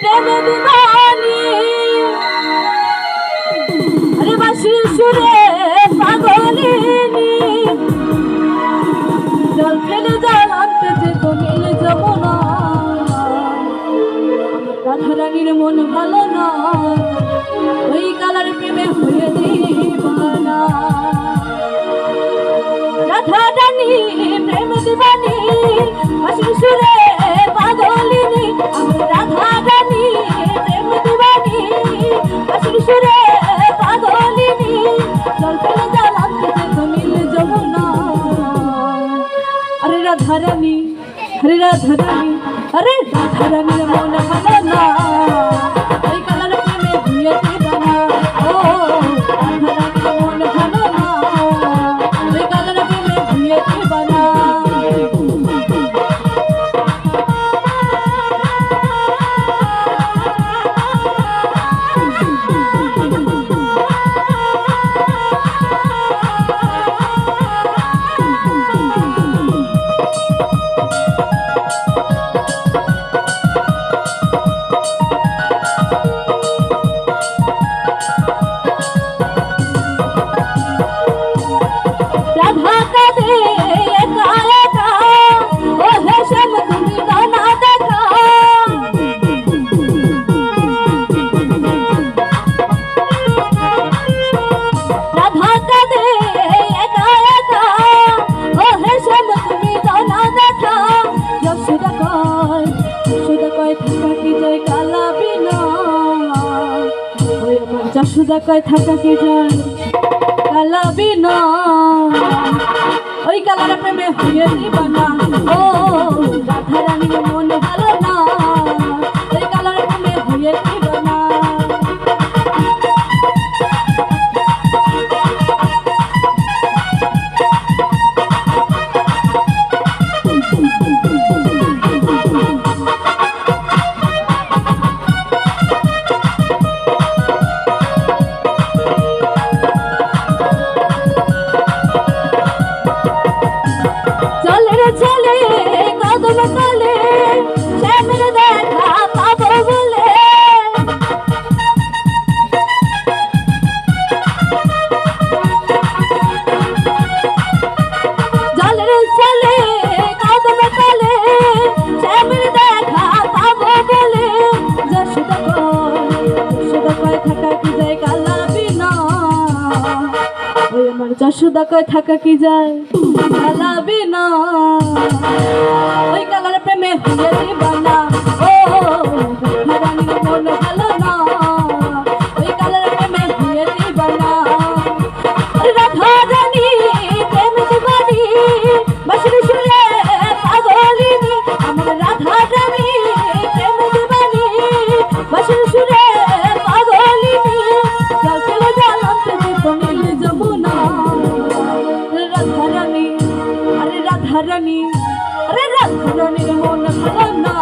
প্রেমের রানী আরে বাসি সুরে পাগলিনী জল ফেলে জল আনতে যে তুমি যাব না রাধারানীর মন ভালো না ওই কালার প্রেমে হয়ে দিবানা রাধারানী, প্রেম দিবানী বাসি সুরে। রাধারানী আরে রাধারানীর মনে পঞ্চাশ টাকায় থাকা কে যায় কালা বিনা ওই কালার প্রেমে হয়ে দিবানা ও সুদা কয় থাকা কি যায়? কালাবি না। ওই কালার প্রেমে হয়ে দিবানা রাধারানী আরে রাধারানীর মন খারাপ না।